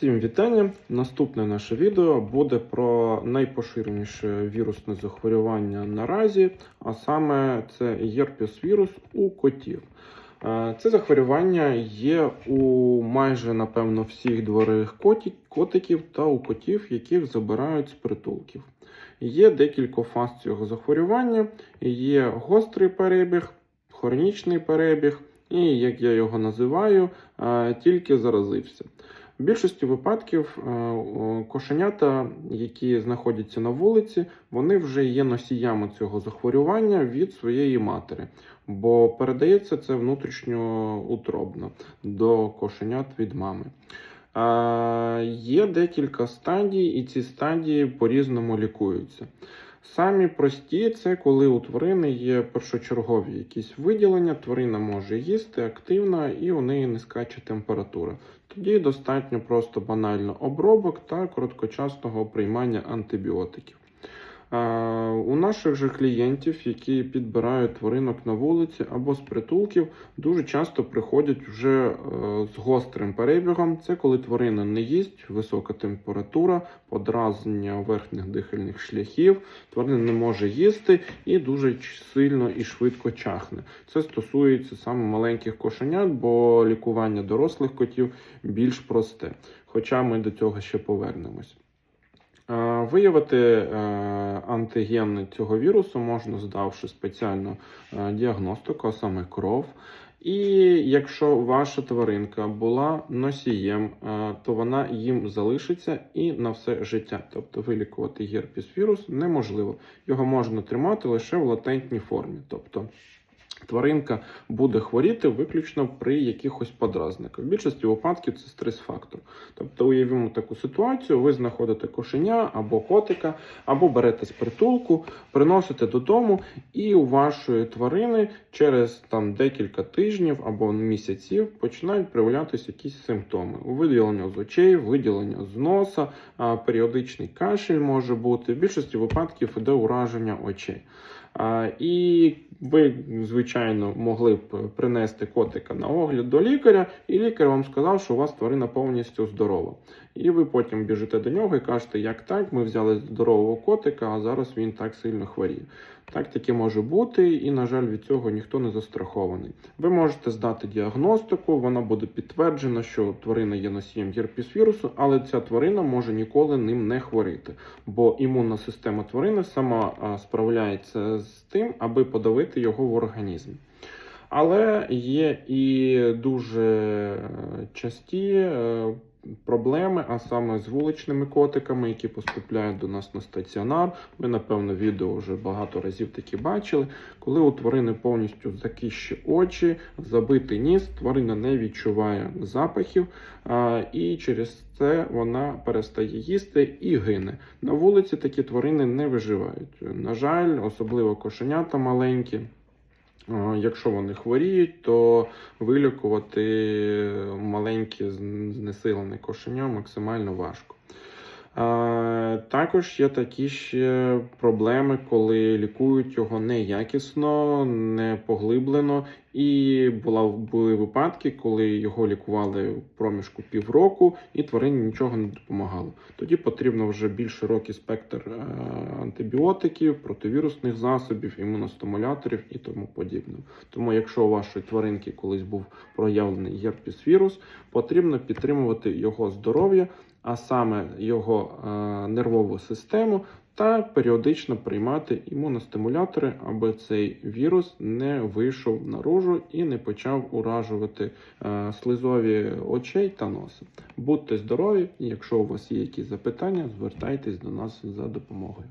Всім вітання! Наступне наше відео буде про найпоширеніше вірусне захворювання наразі, а саме це герпес-вірус у котів. Е, Це захворювання є у майже напевно всіх дворових котиків та у котів, яких забирають з притулків. Є декілька фаз цього захворювання. Є гострий перебіг, хронічний перебіг, і як я його називаю, е, тільки заразився. В більшості випадків е, кошенята, які знаходяться на вулиці, вони вже є носіями цього захворювання від своєї матері, бо передається це внутрішньоутробно до кошенят від мами. Е, Є декілька стадій, і ці стадії по-різному лікуються. Самі прості це коли у тварини є першочергові якісь виділення, тварина може їсти активно і у неї низька температура. Тоді достатньо просто банально обробок та короткочасного приймання антибіотиків. Наших же клієнтів, які підбирають тваринок на вулиці або з притулків, дуже часто приходять вже е, з гострим перебігом. Це коли тварина не їсть, висока температура, подразнення верхніх дихальних шляхів, тварина не може їсти і дуже сильно і швидко чахне. Це стосується саме маленьких кошенят, бо лікування дорослих котів більш просте. Хоча ми до цього ще повернемось. Виявити е, антиген цього вірусу можна, здавши спеціальну е, діагностику, а саме кров. І якщо ваша тваринка була носієм, е, то вона їм залишиться і на все життя. Тобто вилікувати герпес вірус неможливо. Його можна тримати лише в латентній формі. Тобто тваринка буде хворіти виключно при якихось подразниках. В більшості випадків це стрес-фактор. Тобто уявімо таку ситуацію: ви знаходите кошеня або котика, або берете з притулку, приносите додому, і у вашої тварини через там декілька тижнів або місяців починають проявлятися якісь симптоми: виділення з очей, виділення з носа, періодичний кашель може бути. В більшості випадків іде ураження очей. І ви, звичайно, могли б принести котика на огляд до лікаря, і лікар вам сказав, що у вас тварина повністю здорова. І ви потім біжите до нього і кажете, як так, ми взяли здорового котика, а зараз він так сильно хворіє. Так таке може бути, і, на жаль, від цього ніхто не застрахований. Ви можете здати діагностику, вона буде підтверджена, що тварина є носієм герпес-вірусу, але ця тварина може ніколи ним не хворіти, бо імунна система тварини сама справляється з тим, аби подавити його в організм. Але є і дуже е, часті е, проблеми, а саме з вуличними котиками, які поступляють до нас на стаціонар. Ви, напевно, відео вже багато разів такі бачили. Коли у тварини повністю закищі очі, забитий ніс, тварина не відчуває запахів, і через це вона перестає їсти і гине. На вулиці такі тварини не виживають. На жаль, особливо кошенята маленькі. Е, Якщо вони хворіють, то вилікувати маленьке знесилене кошеня максимально важко. Також є такі ще проблеми, коли лікують його неякісно, не поглиблено. І була, були випадки, коли його лікували в проміжку півроку, і тварині нічого не допомагало. Тоді потрібно вже більш широкий спектр е, антибіотиків, противірусних засобів, імуностимуляторів і тому подібне. Тому, якщо у вашої тваринки колись був проявлений герпес-вірус, потрібно підтримувати його здоров'я, а саме його е, нервову систему. Та періодично приймати імуностимулятори, аби цей вірус не вийшов наружу і не почав уражувати е, слизові очей та носа. Будьте здорові! Якщо у вас є якісь запитання, звертайтесь до нас за допомогою.